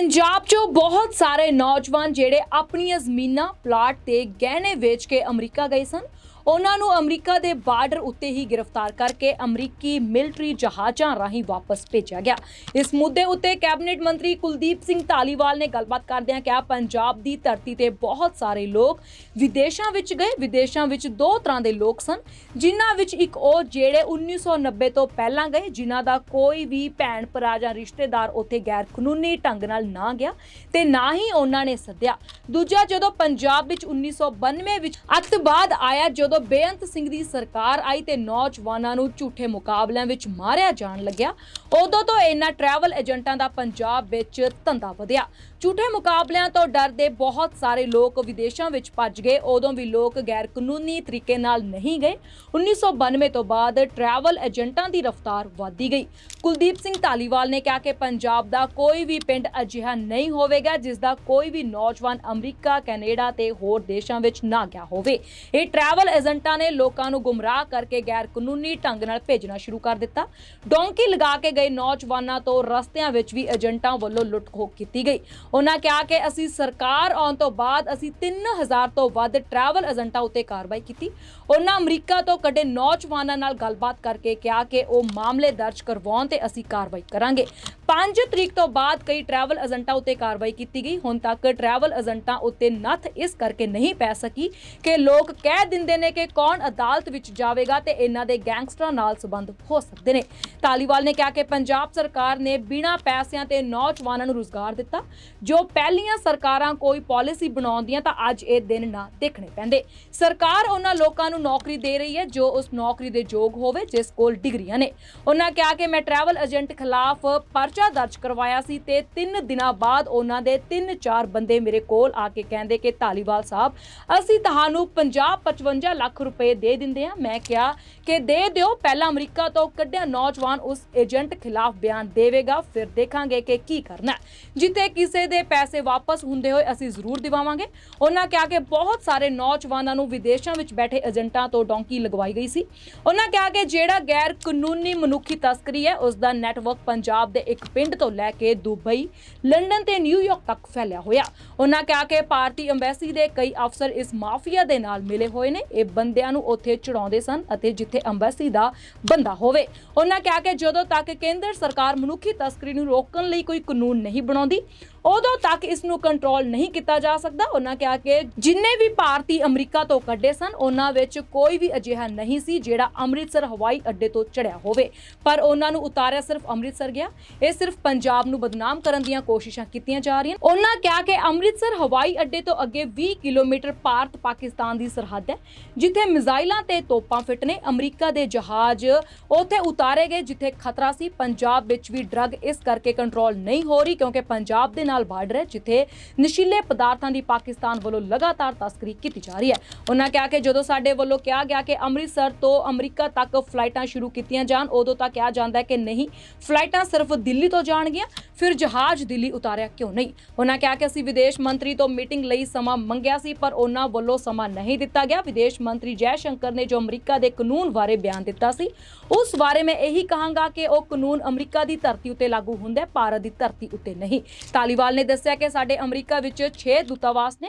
ਪੰਜਾਬ 'ਚੋਂ ਬਹੁਤ ਸਾਰੇ ਨੌਜਵਾਨ ਜਿਹੜੇ ਆਪਣੀਆਂ ਜ਼ਮੀਨਾਂ ਪਲਾਟ ਤੇ ਗਹਿਣੇ ਵੇਚ ਕੇ ਅਮਰੀਕਾ ਗਏ ਸਨ। ਉਹਨਾਂ ਨੂੰ ਅਮਰੀਕਾ ਦੇ ਬਾਰਡਰ ਉੱਤੇ ਹੀ ਗ੍ਰਿਫਤਾਰ ਕਰਕੇ ਅਮਰੀਕੀ ਮਿਲਟਰੀ ਜਹਾਜ਼ਾਂ ਰਾਹੀਂ ਵਾਪਸ ਭੇਜਿਆ ਗਿਆ। ਇਸ ਮੁੱਦੇ ਉੱਤੇ ਕੈਬਨਿਟ ਮੰਤਰੀ ਕੁਲਦੀਪ ਸਿੰਘ ਧਾਲੀਵਾਲ ਨੇ ਗੱਲਬਾਤ ਕਰਦਿਆਂ ਕਿਹਾ, ਪੰਜਾਬ ਦੀ ਧਰਤੀ ਤੇ ਬਹੁਤ ਸਾਰੇ ਲੋਕ ਵਿਦੇਸ਼ਾਂ ਵਿੱਚ ਗਏ। ਵਿਦੇਸ਼ਾਂ ਵਿੱਚ ਦੋ ਤਰ੍ਹਾਂ ਦੇ ਲੋਕ ਸਨ, ਜਿਨ੍ਹਾਂ ਵਿੱਚ ਇੱਕ ਉਹ ਜਿਹੜੇ 1990 ਤੋਂ ਪਹਿਲਾਂ ਗਏ, ਜਿਨ੍ਹਾਂ ਦਾ ਕੋਈ ਵੀ ਭੈਣ ਭਰਾ ਜਾਂ ਰਿਸ਼ਤੇਦਾਰ ਉੱਥੇ ਗੈਰ ਕਾਨੂੰਨੀ ਢੰਗ ਨਾਲ ਨਾ ਗਿਆ ਤੇ ਨਾ ਹੀ ਉਹਨਾਂ ਨੇ ਸੱਦਿਆ। ਦੂਜਾ, ਜਦੋਂ ਪੰਜਾਬ ਵਿੱਚ 1992 ਵਿੱਚ ਅੱਤਵਾਦ ਆਇਆ, ਜਦੋਂ ਬੇਅੰਤ ਸਿੰਘ ਦੀ ਸਰਕਾਰ ਆਈ ਤੇ ਨੌਜਵਾਨਾਂ ਨੂੰ ਝੂਠੇ ਮੁਕਾਬਲਿਆਂ ਵਿੱਚ ਮਾਰਿਆ ਜਾਣ ਲੱਗਿਆ। ਉਦੋਂ ਤੋਂ ਇਹਨਾਂ ਟਰੈਵਲ ਏਜੰਟਾਂ ਦਾ ਪੰਜਾਬ ਵਿੱਚ ਧੰਦਾ ਵਧਿਆ। ਝੂਠੇ ਮੁਕਾਬਲਿਆਂ ਤੋਂ ਡਰਦੇ ਬਹੁਤ ਸਾਰੇ ਲੋਕ ਵਿਦੇਸ਼ਾਂ ਵਿੱਚ ਭੱਜ ਗਏ। ਉਦੋਂ ਵੀ ਲੋਕ ਗੈਰ ਕਾਨੂੰਨੀ ਤਰੀਕੇ ਨਾਲ ਨਹੀਂ ਗਏ। 1992 ਤੋਂ ਬਾਅਦ ਟਰੈਵਲ ਏਜੰਟਾਂ ਦੀ ਰਫ਼ਤਾਰ ਵਧਦੀ ਗਈ। ਕੁਲਦੀਪ ਸਿੰਘ ਧਾਲੀਵਾਲ ਨੇ ਕਿਹਾ ਕਿ ਪੰਜਾਬ ਦਾ ਕੋਈ ਵੀ ਪਿੰਡ ਅਜਿਹਾ ਨਹੀਂ ਹੋਵੇਗਾ, ਜਿਸ ਦਾ ਕੋਈ ਵੀ ਨੌਜਵਾਨ ਅਮਰੀਕਾ, ਕੈਨੇਡਾ ਤੇ ਹੋਰ ਦੇਸ਼ਾਂ ਵਿੱਚ ਨਾ ਗਿਆ ਹੋਵੇ। ਇਹ ਟਰੈਵਲ ਏਜੰਟਾਂ ਨੇ ਲੋਕਾਂ ਨੂੰ ਗੁੰਮਰਾਹ ਕਰਕੇ ਗੈਰ ਕਾਨੂੰਨੀ ਢੰਗ ਨਾਲ ਭੇਜਣਾ ਸ਼ੁਰੂ ਕਰ ਦਿੱਤਾ। ਡੋਂਕੀ ਲਗਾ ਕੇ ਗਏ ਨੌਜਵਾਨਾਂ ਤੋਂ ਰਸਤਿਆਂ ਵਿੱਚ ਵੀ ਏਜੰਟਾਂ ਵੱਲੋਂ ਲੁੱਟ-ਖੋਹ ਕੀਤੀ ਗਈ। ਉਹਨਾਂ ਕਿਹਾ ਕਿ ਅਸੀਂ ਸਰਕਾਰ ਆਉਣ ਤੋਂ ਬਾਅਦ ਅਸੀਂ 3000 ਤੋਂ ਵੱਧ ਟਰੈਵਲ ਏਜੰਟਾਂ ਉੱਤੇ ਕਾਰਵਾਈ ਕੀਤੀ। ਉਹਨਾਂ ਅਮਰੀਕਾ ਤੋਂ ਕੱਢੇ ਨੌਜਵਾਨਾਂ ਨਾਲ ਗੱਲਬਾਤ ਕਰਕੇ ਕਿਹਾ ਕਿ ਉਹ ਮਾਮਲੇ ਦਰਜ ਕਰਵਾਉਣ ਤੇ ਅਸੀਂ ਕਾਰਵਾਈ ਕਰਾਂਗੇ। 5 ਤਰੀਕ ਤੋਂ ਬਾਅਦ ਕਈ ਟਰੈਵਲ ਏਜੰਟਾਂ ਉੱਤੇ ਕਾਰਵਾਈ ਕੀਤੀ ਗਈ। ਹੁਣ ਤੱਕ ਟਰੈਵਲ ਏਜੰਟਾਂ ਉੱਤੇ ਨੱਥ ਇਸ ਕਰਕੇ ਨਹੀਂ ਪੈ ਸਕੀ ਕਿ ਲੋਕ ਕਹਿ ਦਿੰਦੇ ਨੇ ਕਿ ਕੌਣ ਅਦਾਲਤ ਵਿੱਚ ਜਾਵੇਗਾ ਤੇ ਇਹਨਾਂ ਦੇ ਗੈਂਗਸਟਰਾਂ ਨਾਲ ਸੰਬੰਧ ਹੋ ਸਕਦੇ ਨੇ। ਤਾਲੀਵਾਲ ਨੇ ਕਿਹਾ ਕਿ ਪੰਜਾਬ ਸਰਕਾਰ ਨੇ ਬਿਨਾਂ ਪੈਸਿਆਂ ਤੇ ਨੌਜਵਾਨਾਂ ਨੂੰ ਰੁਜ਼ਗਾਰ ਦਿੱਤਾ। ਜੋ ਪਹਿਲੀਆਂ ਸਰਕਾਰਾਂ ਕੋਈ ਪਾਲਿਸੀ ਬਣਾਉਂਦੀਆਂ ਤਾਂ ਅੱਜ ਇਹ ਦਿਨ ਨਾ ਦੇਖਣੇ ਪੈਂਦੇ। ਸਰਕਾਰ ਉਹਨਾਂ ਲੋਕਾਂ ਨੂੰ ਨੌਕਰੀ ਦੇ ਰਹੀ ਹੈ ਜੋ ਉਸ ਨੌਕਰੀ ਦੇ ਯੋਗ ਹੋਵੇ, ਜਿਸ ਕੋਲ ਡਿਗਰੀਆਂ ਨੇ। ਉਹਨਾਂ ਕਿਹਾ ਕਿ ਮੈਂ ਟਰੈਵਲ ਏਜੰਟ ਖਿਲਾਫ ਪਰਚਾ ਦਰਜ ਕਰਵਾਇਆ ਸੀ ਤੇ 3 ਦਿਨਾਂ ਬਾਅਦ ਉਹਨਾਂ ਦੇ 3-4 ਬੰਦੇ ਮੇਰੇ ਕੋਲ ਆ ਕੇ ਕਹਿੰਦੇ ਕਿ ਧਾਲੀਵਾਲ ਸਾਹਿਬ, ਅਸੀਂ ਤੁਹਾਨੂੰ 50-55 ਲੱਖ ਰੁਪਏ ਦੇ ਦਿੰਦੇ ਆ। ਮੈਂ ਕਿਹਾ ਕਿ ਦੇ ਦਿਓ, ਪਹਿਲਾਂ ਅਮਰੀਕਾ ਤੋਂ ਕੱਢਿਆ ਨੌਜਵਾਨ ਉਸ ਏਜੰਟ ਖਿਲਾਫ ਬਿਆਨ ਦੇਵੇਗਾ, ਫਿਰ ਦੇਖਾਂਗੇ ਕਿ ਕੀ ਕਰਨਾ ਹੈ। ਕਿਸੇ ਦੇ ਪੈਸੇ ਵਾਪਸ ਹੁੰਦੇ ਹੋਏ ਅਸੀਂ ਜ਼ਰੂਰ ਦਿਵਾਵਾਂਗੇ। ਉਹਨਾਂ ਕਿਹਾ ਕਿ ਬਹੁਤ ਸਾਰੇ ਨੌਜਵਾਨਾਂ ਨੂੰ ਵਿਦੇਸ਼ਾਂ ਵਿੱਚ ਬੈਠੇ ਏਜੰਟਾਂ ਤੋਂ ਡੌਂਕੀ ਲਗਵਾਈ ਗਈ ਸੀ। ਉਹਨਾਂ ਕਿਹਾ ਕਿ ਜਿਹੜਾ ਗੈਰ ਕਾਨੂੰਨੀ ਮਨੁੱਖੀ ਤਸਕਰੀ ਹੈ, ਉਸ ਦਾ ਨੈਟਵਰਕ ਪੰਜਾਬ ਦੇ ਇੱਕ ਪਿੰਡ ਤੋਂ ਲੈ ਕੇ ਦੁਬਈ, ਲੰਡਨ ਤੇ ਨਿਊਯਾਰਕ ਤੱਕ ਫੈਲਿਆ ਹੋਇਆ। ਉਹਨਾਂ ਕਿਹਾ ਕਿ ਭਾਰਤੀ ਐਮਬੈਸੀ ਦੇ ਕਈ ਅਫਸਰ ਇਸ ਮਾਫੀਆ ਦੇ ਨਾਲ ਮਿਲੇ ਹੋਏ ਨੇ। ਇਹ ਬੰਦਿਆਂ ਨੂੰ ਉੱਥੇ ਚੜਾਉਂਦੇ ਸਨ ਅਤੇ ਜਿੱਥੇ ਅੰਬੈਸੀ ਦਾ ਬੰਦਾ ਹੋਵੇ। ਉਹਨਾਂ ਕਿਹਾ ਕਿ ਜਦੋਂ ਤੱਕ ਕੇਂਦਰ ਸਰਕਾਰ ਮਨੁੱਖੀ ਤਸਕਰੀ ਨੂੰ ਰੋਕਣ ਲਈ ਕੋਈ ਕਾਨੂੰਨ ਨਹੀਂ ਬਣਾਉਂਦੀ ਉਦੋਂ ਤੱਕ ਇਸ ਨੂੰ ਕੰਟਰੋਲ ਨਹੀਂ ਕੀਤਾ ਜਾ ਸਕਦਾ। ਉਹਨਾਂ ਕਿਹਾ ਕਿ ਜਿੰਨੇ ਵੀ ਭਾਰਤੀ ਅਮਰੀਕਾ ਤੋਂ ਕੱਢੇ ਸਨ, ਉਹਨਾਂ ਵਿੱਚ ਕੋਈ ਵੀ ਅਜਿਹਾ ਨਹੀਂ ਸੀ ਜਿਹੜਾ ਅੰਮ੍ਰਿਤਸਰ ਹਵਾਈ ਅੱਡੇ ਤੋਂ ਚੜਿਆ ਹੋਵੇ। ਪਰ ਉਹਨਾਂ ਨੂੰ ਉਤਾਰਿਆ ਸਿਰਫ ਅੰਮ੍ਰਿਤਸਰ ਗਿਆ। ਇਹ ਸਿਰਫ ਪੰਜਾਬ ਨੂੰ ਬਦਨਾਮ ਕਰਨ ਦੀਆਂ ਕੋਸ਼ਿਸ਼ਾਂ ਕੀਤੀਆਂ ਜਾ ਰਹੀਆਂ। ਉਹਨਾਂ ਕਿਹਾ ਕਿ ਅੰਮ੍ਰਿਤਸਰ ਹਵਾਈ ਅੱਡੇ ਤੋਂ ਅੱਗੇ 20 ਕਿਲੋਮੀਟਰ ਭਾਰਤ ਪਾਕਿਸਤਾਨ ਦੀ ਸਰਹੱਦ ਹੈ, ਜਿੱਥੇ ਮਿਜ਼ਾਈਲਾਂ ਤੇ ਤੋਪਾਂ ਫਿੱਟ ਨੇ ਅਮਰੀਕਾ ਦੇ ਜਹਾਜ਼ ਉੱਥੇ ਉਤਾਰੇ ਗਏ, ਜਿੱਥੇ ਖਤਰਾ ਸੀ। ਪੰਜਾਬ ਵਿੱਚ ਵੀ ਡਰੱਗ ਇਸ ਕਰਕੇ ਕੰਟਰੋਲ ਨਹੀਂ ਹੋ ਰਹੀ ਕਿਉਂਕਿ ਪੰਜਾਬ ਦੇ ਨਾਲ ਬਾਰਡਰ ਹੈ, ਜਿੱਥੇ ਨਸ਼ੀਲੇ ਪਦਾਰਥਾਂ ਦੀ ਪਾਕਿਸਤਾਨ ਵੱਲੋਂ ਲਗਾਤਾਰ ਤਸਕਰੀ ਕੀਤੀ ਜਾ ਰਹੀ ਹੈ। ਉਹਨਾਂ ਕਿਹਾ ਕਿ ਜਦੋਂ ਸਾਡੇ ਵੱਲੋਂ ਕਿਹਾ ਗਿਆ ਕਿ ਅੰਮ੍ਰਿਤਸਰ ਤੋਂ ਅਮਰੀਕਾ ਤੱਕ ਫਲਾਈਟਾਂ ਸ਼ੁਰੂ ਕੀਤੀਆਂ ਜਾਣ, ਉਦੋਂ ਤੱਕ ਕਿਹਾ ਜਾਂਦਾ ਹੈ ਕਿ ਨਹੀਂ, ਫਲਾਈਟਾਂ ਸਿਰਫ ਦਿੱਲੀ ਤੋਂ ਜਾਣਗੀਆਂ, ਫਿਰ ਜਹਾਜ਼ ਦਿੱਲੀ ਉਤਾਰਿਆ ਕਿਉਂ ਨਹੀਂ? ਉਹਨਾਂ ਕਿਹਾ ਕਿ ਅਸੀਂ ਵਿਦੇਸ਼ ਮੰਤਰੀ ਤੋਂ ਮੀਟਿੰਗ ਲਈ ਸਮਾਂ ਮੰਗਿਆ ਸੀ, ਪਰ ਉਹਨਾਂ ਵੱਲੋਂ ਸਮਾਂ ਨਹੀਂ ਦਿੱਤਾ ਗਿਆ। ਵਿਦੇਸ਼ ਮੰਤਰੀ ਜੈ ਸ਼ੰਕਰ ਨੇ ਜੋ ਅਮਰੀਕਾ ਦੇ ਕਾਨੂੰਨ ਬਾਰੇ ਬਿਆਨ ਦਿੱਤਾ ਸੀ, ਉਸ ਬਾਰੇ ਮੈਂ ਇਹੀ ਕਹਾਂਗਾ ਕਿ ਉਹ ਕਾਨੂੰਨ ਅਮਰੀਕਾ ਦੀ ਧਰਤੀ ਉੱਤੇ ਲਾਗੂ ਹੁੰਦਾ ਹੈ, ਭਾਰਤ ਦੀ ਧਰਤੀ ਉੱਤੇ ਨਹੀਂ। ਤਾਲੀਵਾਲ ਨੇ ਦੱਸਿਆ ਕਿ ਸਾਡੇ ਅਮਰੀਕਾ ਵਿੱਚ 6 ਦੂਤਾਵਾਸ ਨੇ